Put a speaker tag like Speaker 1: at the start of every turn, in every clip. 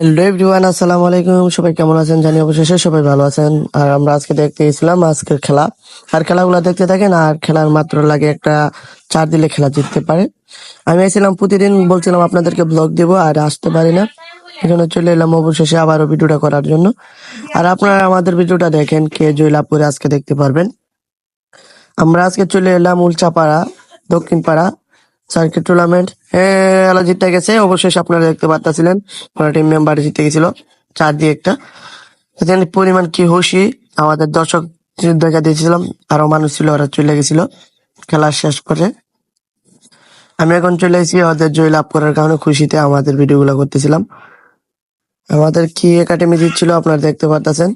Speaker 1: Hello everyone আসসালামু আলাইকুম। সবাই কেমন আছেন? জানি অবশেষে সবাই ভালো আছেন। আর আমরা আজকে দেখতে গেছিলাম আজকের খেলা। আর খেলাগুলো দেখতে থাকেন, আর খেলার মাত্র লাগে একটা চার দিলে খেলা জিততে পারে। আমি এসেছিলাম প্রতিদিন, বলছিলাম আপনাদেরকে ব্লগ দেবো, আর আসতে পারি না। এজন্য চলে এলাম অবশেষে আবারও ভিডিওটা করার জন্য। আর আপনারা আমাদের ভিডিওটা দেখেন, কে জয়লাভ করে আজকে দেখতে পারবেন। আমরা আজকে চলে এলাম উলচাপাড়া দক্ষিণ পাড়া সার্কিট টুর্নামেন্ট। খেলা জিতে গেছে অবশেষে আপনারা দেখতে পারতেছিলেন। ওরা টিম মেম্বার জিতে গেছিল, চার দিয়ে একটা। পরিমাণ কি খুশি আমাদের দর্শক দেখা দিয়েছিলাম, আরও মানুষ ছিল, ওরা চলে গেছিল, খেলা শেষ করে। আমি এখন চলে এসেছি, ওদের জয় লাভ করার কারণে খুশিতে আমাদের ভিডিওগুলো করতেছিলাম। আমাদের কি একাডেমি দিচ্ছিল আপনারা দেখতে পারতেছেন।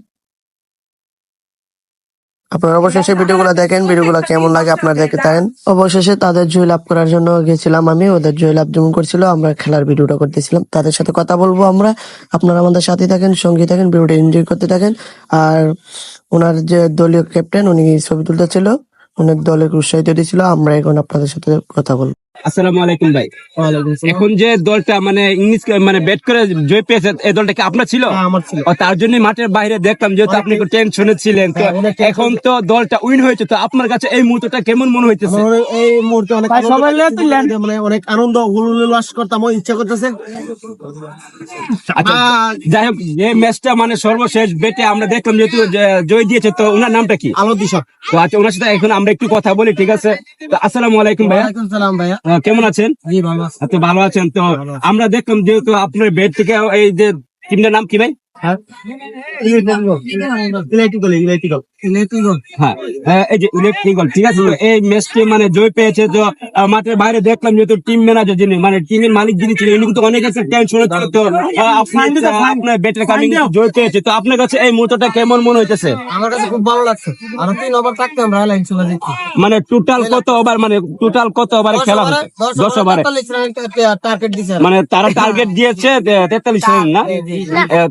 Speaker 1: আপনারা অবশেষে ভিডিওগুলো দেখেন, ভিডিওগুলো কেমন লাগে আপনারা দেখে থাকেন। অবশেষে তাদের জয় লাভ করার জন্য গেছিলাম আমি, ওদের জয় লাভ যেমন করছিল, আমরা খেলার ভিডিওটা করতেছিলাম। তাদের সাথে কথা বলব আমরা, আপনারা আমাদের সাথে থাকেন, সঙ্গী থাকেন, ভিডিওটা এনজয় করতে থাকেন। আর ওনার যে দলীয় ক্যাপ্টেন উনি ছবি তুলতে ছিল অনেক দলের উৎসাহিত দিয়েছিল আমরা এখন আপনাদের সাথে কথা বলব।
Speaker 2: আসসালামু আলাইকুম ভাই। এখন যে দলটা মানে ইংলিশ মানে ব্যাট করে জয় পেয়েছে এই দলটা কি আপনার ছিল?
Speaker 1: আমার ছিল।
Speaker 2: ও তার জন্য মাঠের বাইরে দেখলাম যেহেতু আপনি একটু টেনশনে ছিলেন। তো
Speaker 1: হ্যাঁ।
Speaker 2: এখন তো দলটা উইন হয়েছে তো আপনার কাছে এই মুহূর্তটা কেমন মনে হইতেছে?
Speaker 1: এই মুহূর্তে অনেক আনন্দ মানে অনেক আনন্দ উল্লাস করতাম ইচ্ছা করতেছে।
Speaker 2: আচ্ছা, যাই হোক এই ম্যাচটা মানে সর্বশেষ বেটে আমরা দেখলাম যেহেতু জয় দিয়েছে তো ওনার নামটা কি?
Speaker 1: আলো দিশক
Speaker 2: তো আচ্ছা ওনার সাথে এখন আমরা একটু কথা বলি ঠিক আছে? আসসালামু আলাইকুম ভাইয়া।
Speaker 1: সালাম ভাইয়া।
Speaker 2: কেমন আছেন?
Speaker 1: ভালো
Speaker 2: তো ভালো আছেন তো। আমরা দেখলাম যেহেতু আপনার বেড থেকে এই যে টিমটার নাম কি ভাই?
Speaker 1: হ্যাঁ
Speaker 2: হ্যাঁ আহ, এই যে ইলেকট্রিক্যাল ঠিক আছে? এই ম্যাচটি মানে জয় পেয়েছে তো মাঠের বাইরে দেখলাম যেহেতু টিম ম্যানেজার যিনি মানে টিমের মালিক যিনি ছিলেন উনি কিন্তু অনেক একটা টেনশন ছিল তো আহ, আপনি আহ, আপনার বেটের কারণে জয় পেয়েছে তো আপনার কাছে এই মুহূর্তটা কেমন মনে হইতেছে?
Speaker 1: আমার কাছে খুব ভালো লাগছে। আর তিন ওভার থাকতে আমরা লাইন চলে যাচ্ছি।
Speaker 2: মানে টোটাল কত ওভার মানে টোটাল কত ওভারে খেলা হচ্ছে দশ ওভারে
Speaker 1: টার্গেট
Speaker 2: মানে তারা টার্গেট দিয়েছে তেতাল্লিশ রান না?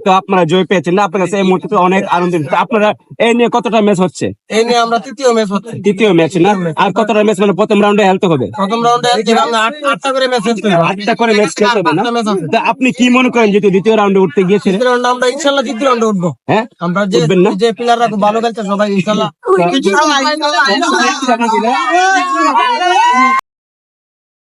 Speaker 2: তো আপনারা জয় পেয়েছেন না? আপনার কাছে এই মুহূর্তে অনেক আনন্দিত তো আপনারা এই নিয়ে কতটা ম্যাচ হচ্ছে?
Speaker 1: এই নিয়ে আমরা তৃতীয় ম্যাচ হচ্ছে।
Speaker 2: তৃতীয় ম্যাচ না? আর কতটা ম্যাচ মানে প্রথম রাউন্ডে হেলতে হবে?
Speaker 1: প্রথম রাউন্ডে আমরা আট- আটটা করে ম্যাচ হচ্ছে
Speaker 2: আটটা করে ম্যাচ খেলতে হবে না? তা আপনি কি মনে করেন যেহেতু দ্বিতীয় রাউন্ডে উঠতে গিয়েছিলেন
Speaker 1: তৃতীয় রাউন্ডে আমরা ইনশাল্লাহ তৃতীয় রাউন্ডে উঠবো।
Speaker 2: হ্যাঁ?
Speaker 1: আমরা যে
Speaker 2: উঠবেন না?
Speaker 1: যে প্লেয়াররা খুব ভালো খেলছে সবাই ইনশাল্লাহ।